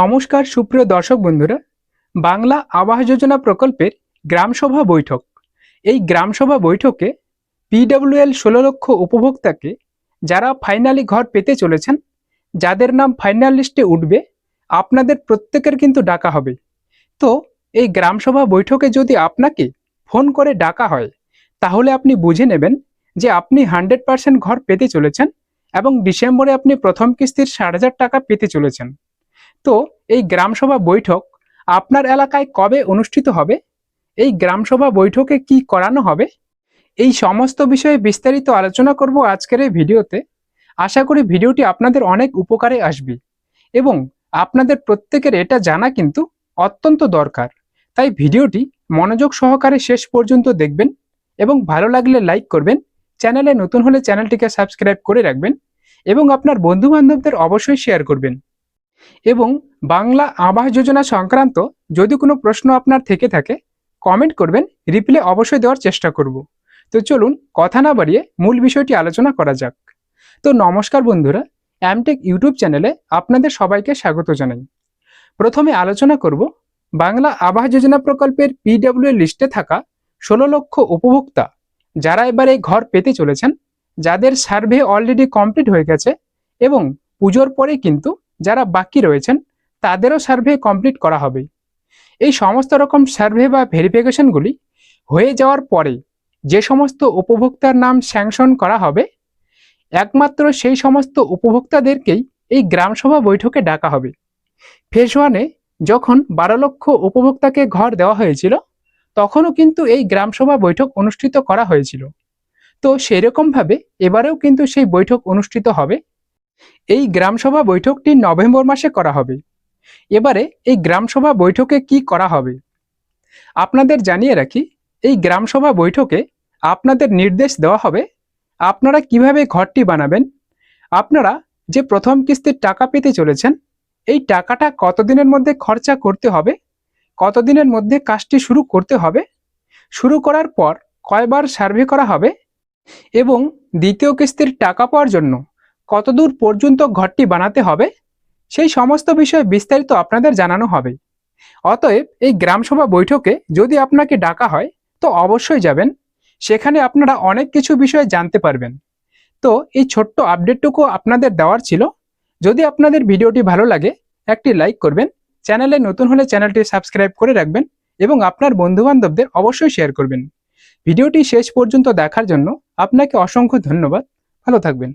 নমস্কার, সুপ্রিয় দর্শক বন্ধুরা। বাংলা আবাস যোজনা প্রকল্পের গ্রামসভা বৈঠক। এই গ্রামসভা বৈঠকে পিডব্লিউএল ষোলো লক্ষ উপভোক্তাকে যারা ফাইনালি ঘর পেতে চলেছেন, যাদের নাম ফাইনাল লিস্টে উঠবে, আপনাদের প্রত্যেকের কিন্তু ডাকা হবে। তো এই গ্রামসভা বৈঠকে যদি আপনাকে ফোন করে ডাকা হয়, তাহলে আপনি বুঝে নেবেন যে আপনি হান্ড্রেড পার্সেন্ট ঘর পেতে চলেছেন এবং ডিসেম্বরে আপনি প্রথম কিস্তির ষাট হাজার টাকা পেতে চলেছেন। তো এই গ্রামসভা বৈঠক আপনার এলাকায় কবে অনুষ্ঠিত হবে? এই গ্রামসভা বৈঠকে কি করানো হবে? এই সমস্ত বিষয়ে বিস্তারিত আলোচনা করব আজকের এই ভিডিওতে। আশা করি ভিডিওটি আপনাদের অনেক উপকারে আসবে এবং আপনাদের প্রত্যেকের এটা জানা কিন্তু অত্যন্ত দরকার। তাই ভিডিওটি মনোযোগ সহকারে শেষ পর্যন্ত দেখবেন এবং ভালো লাগলে লাইক করবেন, চ্যানেলে নতুন হলে চ্যানেলটিকে সাবস্ক্রাইব করে রাখবেন এবং আপনার বন্ধু বান্ধবদের অবশ্যই শেয়ার করবেন। এবং বাংলা আবাস যোজনা সংক্রান্ত যদি কোনো প্রশ্ন আপনার থেকে থাকে কমেন্ট করবেন রিপ্লে অবশ্যই দেওয়ার চেষ্টা করব। তো চলুন কথা না বাড়িয়ে মূল বিষয়টি আলোচনা করা যাক। তো নমস্কার বন্ধুরা অ্যামটেক ইউটিউব চ্যানেলে আপনাদের সবাইকে স্বাগত জানাই। প্রথমে আলোচনা করব, বাংলা আবাস যোজনা প্রকল্পের পিডব্লিউ লিস্টে থাকা ষোলো লক্ষ উপভোক্তা যারা এবারে ঘর পেতে চলেছেন, যাদের সার্ভে অলরেডি কমপ্লিট হয়ে গেছে এবং পুজোর পরে কিন্তু যারা বাকি রয়েছেন, তাদেরও সার্ভে কমপ্লিট করা হবে। এই সমস্ত রকম সার্ভে বা ভেরিফিকেশনগুলি হয়ে যাওয়ার পরে যে সমস্ত উপভোক্তার নাম স্যাংশন করা হবে, একমাত্র সেই সমস্ত উপভোক্তাদেরকেই এই গ্রামসভা বৈঠকে ডাকা হবে। ফেজ ওয়ানে যখন বারো লক্ষ উপভোক্তাকে ঘর দেওয়া হয়েছিল, তখনও কিন্তু এই গ্রামসভা বৈঠক অনুষ্ঠিত করা হয়েছিল। তো সেরকমভাবে এবারেও কিন্তু সেই বৈঠক অনুষ্ঠিত হবে। এই গ্রামসভা বৈঠকটি নভেম্বর মাসে করা হবে। এবারে এই গ্রামসভা বৈঠকে কি করা হবে? আপনাদের জানিয়ে রাখি, এই গ্রামসভা বৈঠকে আপনাদের নির্দেশ দেওয়া হবে, আপনারা কীভাবে ঘরটি বানাবেন, আপনারা যে প্রথম কিস্তির টাকা পেতে চলেছেন, এই টাকাটা কতদিনের মধ্যে খরচা করতে হবে, কতদিনের মধ্যে কাজটি শুরু করতে হবে, শুরু করার পর কয়বার সার্ভে করা হবে এবং দ্বিতীয় কিস্তির টাকা পাওয়ার জন্য কতদূর পর্যন্ত ঘরটি বানাতে হবে, সেই সমস্ত বিষয়ে বিস্তারিত আপনাদের জানানো হবে। অতএব এই গ্রামসভা বৈঠকে যদি আপনাকে ডাকা হয়, তো অবশ্যই যাবেন। সেখানে আপনারা অনেক কিছু বিষয়ে জানতে পারবেন। তো এই ছোট্ট আপডেটটুকু আপনাদের দেওয়ার ছিল। যদি আপনাদের ভিডিওটি ভালো লাগে, একটি লাইক করবেন, চ্যানেলে নতুন হলে চ্যানেলটি সাবস্ক্রাইব করে রাখবেন এবং আপনার বন্ধুবান্ধবদের অবশ্যই শেয়ার করবেন। ভিডিওটি শেষ পর্যন্ত দেখার জন্য আপনাকে অসংখ্য ধন্যবাদ। ভালো থাকবেন।